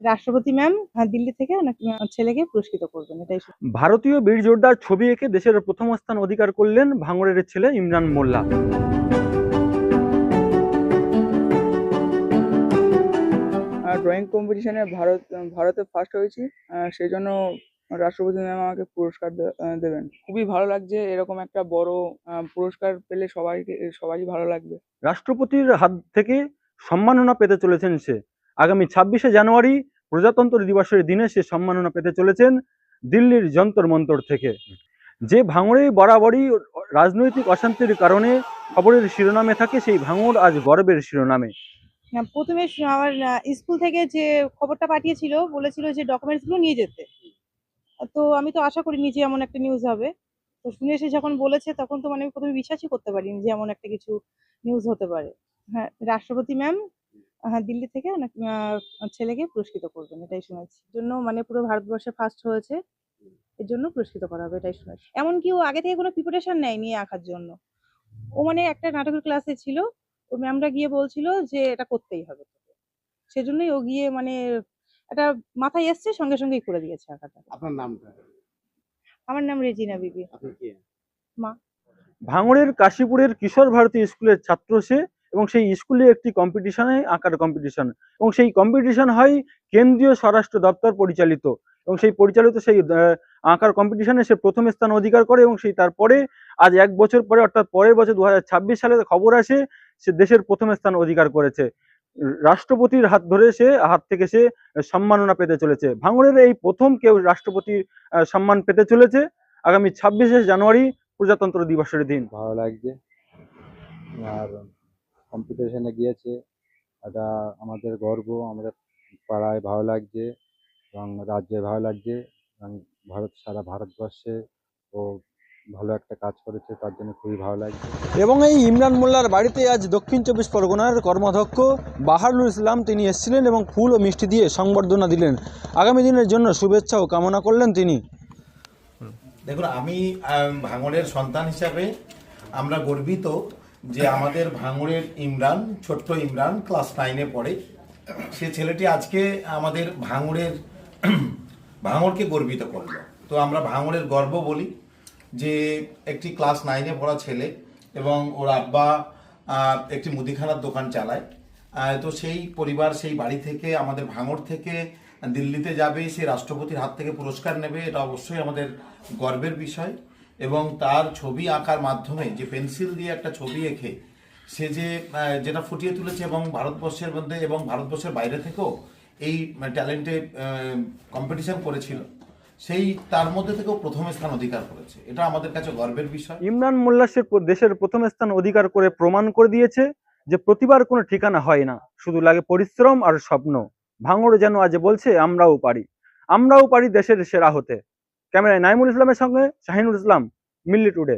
রাষ্ট্রপতি ম্যাম দিল্লি থেকে ছেলেকে পুরস্কৃত করবেন এটাই ভারতীয় বীর যোদ্ধার ছবি এঁকে দেশের প্রথম স্থান অধিকার করলেন ভাঙড়ের ছেলে ইমরান মোল্লা। ড্রয়িং কম্পিটিশনে ভারত ভারতে ফার্স্ট হয়েছি আহ, সেই জন্য রাষ্ট্রপতি ম্যাম আমাকে পুরস্কার দেবেন। খুবই ভালো লাগছে এরকম একটা বড় আহ, পুরস্কার পেলে সবাইকে সবারই ভালো লাগবে। রাষ্ট্রপতির হাত থেকে সম্মাননা পেতে চলেছেন সে। আগামী ছাব্বিশে জানুয়ারি প্রজাতন্ত্র দিবসের দিনে সে সম্মাননা পেতে চলেছেন দিল্লির যন্তর মন্তর থেকে। যে ভাঙড়ে বরাবরই রাজনৈতিক অশান্তির কারণে খবরের শিরোনামে থাকে সেই ভাঙড় আজ গর্বের শিরোনামে। না, প্রথমে আমার স্কুল থেকে যে খবরটা পাঠিয়েছিল বলেছিল যে ডকুমেন্টসগুলো নিয়ে যেতে। তো আমি তো আশা করিনি যে এমন একটা নিউজ হবে। তো শুনে এসে যখন বলেছে তখন তো মানে আমি প্রথমে বিশ্বাসই করতে পারিনি যে এমন একটা কিছু নিউজ হতে পারে। হ্যাঁ রাষ্ট্রপতি ম্যাম হ্যাঁ দিল্লি থেকে আহ, ছেলেকে পুরস্কৃত করবেন এটাই শুনেছি। এর জন্য মানে পুরো ভারতবর্ষে ফার্স্ট হয়েছে এর জন্য পুরস্কৃত করা হবে এটাই শুনেছি। এমনকি ও আগে থেকে কোনো প্রিপারেশন নেয়নি আঁকার জন্য। ও মানে একটা নাটকের ক্লাসে ছিল ওর ম্যামরা গিয়ে বলছিল যে এটা করতেই হবে সেজন্যই ও গিয়ে মানে এটা মাথায় এসছে সঙ্গে সঙ্গেই করে দিয়েছে আঁকাটা। আপনার নামটা? আমার নাম রেজিনা বিবি। আপনি কে? ভাঙড়ের কাশীপুরের কিশোর ভারতী স্কুলের ছাত্র সে এবং সেই স্কুলে একটি কম্পিটিশনে আঁকার কম্পিটিশন এবং সেই কম্পিটিশন হয় কেন্দ্রীয় স্বরাষ্ট্র দপ্তর পরিচালিত। এবং সেই পরিচালিত সেই আঁকার কম্পিটিশনে সে প্রথম স্থান অধিকার করে এবং সেই তারপরে আজ এক বছর পরে, অর্থাৎ পরের বছর দু হাজার ছাব্বিশ সালে খবর আসে, সে দেশের প্রথম স্থান অধিকার করেছে। রাষ্ট্রপতির হাত ধরে সে, হাত থেকে সে সম্মাননা পেতে চলেছে। ভাঙড়ের এই প্রথম কেউ রাষ্ট্রপতির সম্মান পেতে চলেছে আগামী ছাব্বিশে জানুয়ারি প্রজাতন্ত্র দিবসের দিন। ভালো লাগছে। আর কম্পিটিশনে গিয়েছে। এটা আমাদের গর্ব আমাদের পাড়ায় ভালো লাগছে এবং রাজ্যে ভালো লাগছে এবং ভারত সারা ভারতবর্ষে ও ভালো একটা কাজ করেছে তার জন্য খুবই ভালো লাগছে। এবং এই ইমরান মোল্লার বাড়িতে আজ দক্ষিণ চব্বিশ পরগনার কর্মাধ্যক্ষ বাহারুল ইসলাম তিনি এসেছিলেন এবং ফুল ও মিষ্টি দিয়ে সংবর্ধনা দিলেন। আগামী দিনের জন্য শুভেচ্ছা ও কামনা করলেন তিনি। দেখুন আমি ভাঙড়ের সন্তান হিসাবে আমরা গর্বিত যে আমাদের ভাঙড়ের ইমরান, ছোট্ট ইমরান ক্লাস নাইনে পড়ে। সে ছেলেটি আজকে আমাদের ভাঙড়ের, ভাঙড়কে গর্বিত করল। তো আমরা ভাঙড়ের গর্ব বলি যে একটি ক্লাস নাইনে পড়া ছেলে এবং ওর আব্বা একটি মুদিখানার দোকান চালায়। তো সেই পরিবার সেই বাড়ি থেকে, আমাদের ভাঙড় থেকে দিল্লিতে যাবে, সে রাষ্ট্রপতির হাত থেকে পুরস্কার নেবে, এটা অবশ্যই আমাদের গর্বের বিষয়। এবং তার ছবি আঁকার মাধ্যমে যে পেন্সিল দিয়ে একটা ছবি এঁকে, সে যে যেটা ফুটিয়ে তুলেছে এবং ভারতবর্ষের মধ্যে এবং ভারতবর্ষের বাইরে থেকেও এই ট্যালেন্টে কম্পিটিশন করেছিল, সেই তার মধ্যে থেকেও প্রথম স্থান অধিকার করেছে। এটা আমাদের কাছে গর্বের বিষয়। ইমরান মোল্লা সে দেশের প্রথম স্থান অধিকার করে প্রমাণ করে দিয়েছে যে প্রতিবার কোনো ঠিকানা হয় না, শুধু লাগে পরিশ্রম আর স্বপ্ন। ভাঙড় যেন আজ বলছে, আমরাও পারি। আমরাও পারি দেশের সেরা হতে। ক্যামেরায় নাইমুল ইসলামের সঙ্গে শাহিনুল ইসলাম মিল্লি টুডে।